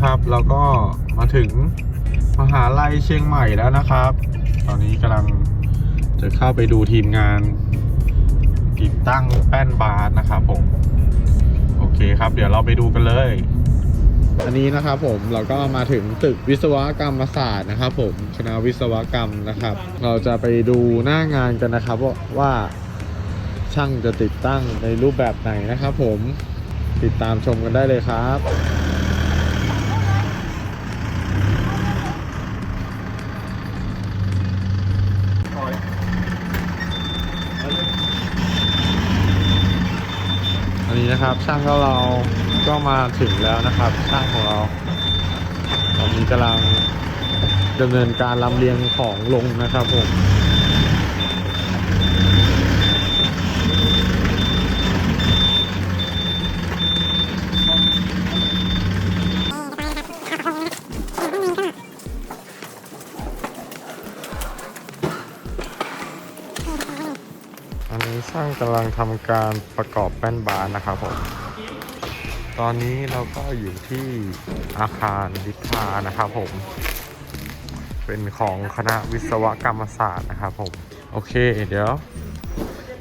นะครับเราก็มาถึงมหาลัยเชียงใหม่แล้วนะครับ ตอนนี้กำลังจะเข้าไปดูทีมงานติดตั้งแป้นบาร์นะครับผม โอเคครับ เดี๋ยวเราไปดูกันเลย อันนี้นะครับผมเราก็มาถึงตึกวิศวกรรมศาสตร์นะครับผมคณะวิศวกรรมนะครับ เราจะไปดูหน้างานกันนะครับว่าว่าช่างจะติดตั้งในรูปแบบไหนนะครับผมติดตามชมกันได้เลยครับ นี้นะครับ ช่างของเราก็มาถึงแล้วนะครับ ช่างของเราตอนนี้กำลังดำเนินการลำเลียงของลงนะครับผม ช่างกำลังทำการประกอบแป้นบาร์นะครับผม ตอนนี้เราก็อยู่ที่อาคารวิทานะครับผม เป็นของคณะวิศวกรรมศาสตร์นะครับผม โอเค เดี๋ยว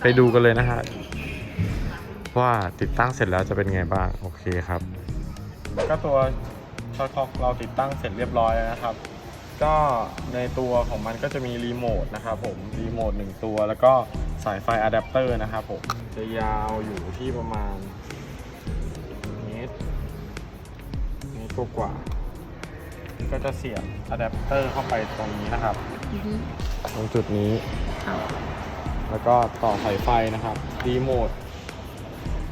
ไปดูกันเลยนะฮะว่าติดตั้งเสร็จแล้วจะเป็นไงบ้าง โอเคครับ ก็ตัวช็อตคอกเราติดตั้งเสร็จเรียบร้อยแล้วนะครับ ก็ในตัวของมันก็จะมีรีโมทนะครับผมรีโมทหนึ่งตัวแล้วก็ สายไฟอะแดปเตอร์นะครับผม จะยาวอยู่ที่ประมาณเมตรเมตรกว่าๆก็จะเสียบอะแดปเตอร์เข้าไปตรงนี้นะครับ อือฮึตรงจุดนี้ครับแล้วก็ต่อสายไฟนะครับรีโมท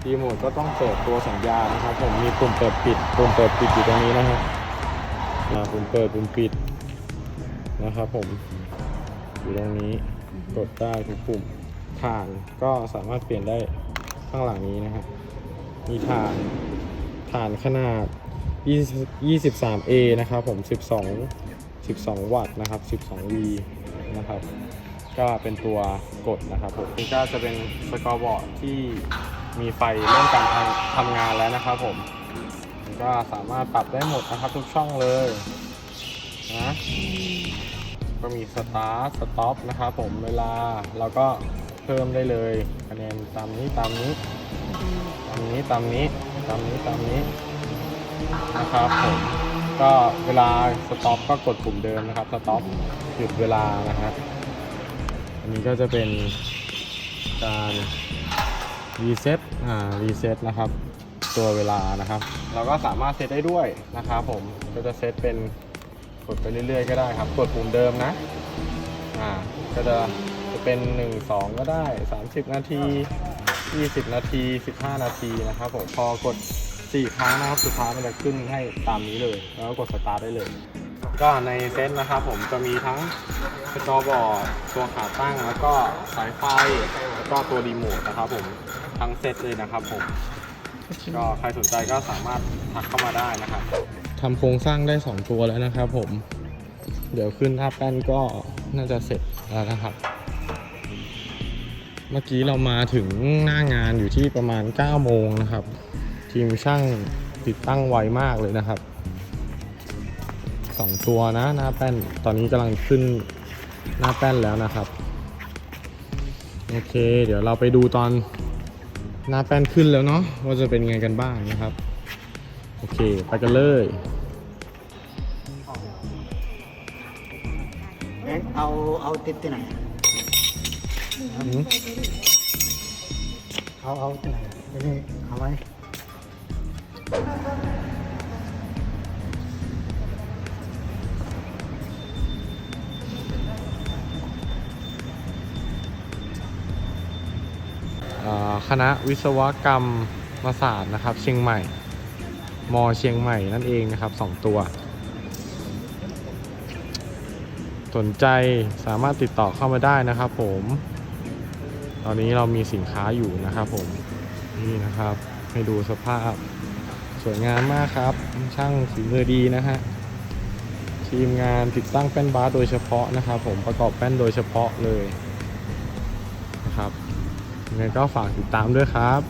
รีโมทก็ต้องเปิดตัวสัญญาณนะครับ ผมมีปุ่มเปิดปิดปุ่มเปิดปิดอยู่ตรงนี้นะฮะอ่าปุ่มเปิดปุ่มปิดนะครับ ผมอยู่ตรงนี้กดได้ทุกปุ่ม ฐานก็สามารถเปลี่ยนได้ข้างหลังนี้นะฮะมีฐานฐานขนาด 23A นะครับผม 12 12 วัตต์นะครับ 12V นะครับ ก็เป็นตัวกดนะครับผมนี่ก็จะเป็นสกอร์บอร์ดที่มีไฟเริ่มการทำทำงานแล้วนะครับผม ก็สามารถปรับได้หมดนะครับทุกช่องเลยนะก็มีสตาร์ทสต็อปนะครับผมเวลาเราก็ เพิ่มได้เลยคะแนนตามนี้ตามนี้ตามนี้ตามนี้ตามนี้ตามนี้นะครับผมก็เวลาสต็อปก็กดปุ่มเดิมนะครับสต็อปหยุดเวลานะครับอันนี้ก็จะเป็นการรีเซ็ตอ่ารีเซ็ตนะครับตัวเวลานะครับ เราก็สามารถเซตได้ด้วยนะครับผมก็จะเซตเป็นกดไปเรื่อยๆ ก็ได้ครับ กดปุ่มเดิมนะอ่าก็จะจะ เป็น 1 2 ก็ได้ 30 นาที 20 นาที 15 นาทีนะครับผมพอกด 4 ครั้งนะครับสุดท้ายมันจะขึ้นให้ตามนี้เลย แล้วกดสตาร์ทได้เลย ก็ในเซตนะครับผมจะมีทั้งสจอบอร์ดตัวขาตั้งแล้วก็สายไฟแล้วก็ตัวรีโมทนะครับผมทั้งเซตเลยนะครับผมก็ใครสนใจก็สามารถทักเข้ามาได้นะครับทำโครงสร้างได้ 2 ตัวแล้วนะครับผม เดี๋ยวขึ้นหน้าแป้นก็น่าจะเสร็จแล้วนะครับ เมื่อกี้เรามาถึงหน้างานอยู่ที่ประมาณ 9 โมงนะครับ ทีมช่างติดตั้งไวมากเลยนะครับสองตัวนะหน้าแป้นตอนนี้กำลังขึ้นหน้าแป้นแล้วนะครับโอเค เดี๋ยวเราไปดูตอนหน้าแป้นขึ้นแล้วเนาะว่าจะเป็นไงกันบ้างนะครับ โอเค ไปกันเลยเอาเอาติดที่ไหน เอาเอาที่ไหนนี่เอาไว้คณะวิศวกรรมศาสตร์นะครับ เชียงใหม่มอเชียงใหม่นั่นเองนะครับสองตัว สนใจสามารถติดต่อเข้ามาได้นะครับผม อนนี้เรามีสินค้าอยู่นะครับผมนี่นะครับ ให้ดูสภาพสวยงามมากครับ ช่างฝีมือดีนะฮะทีมงานติดตั้งแป้นบาร์โดยเฉพาะนะครับผมประกอบแป้นโดยเฉพาะเลยนะครับยังไงก็ฝากติดตามด้วยครับ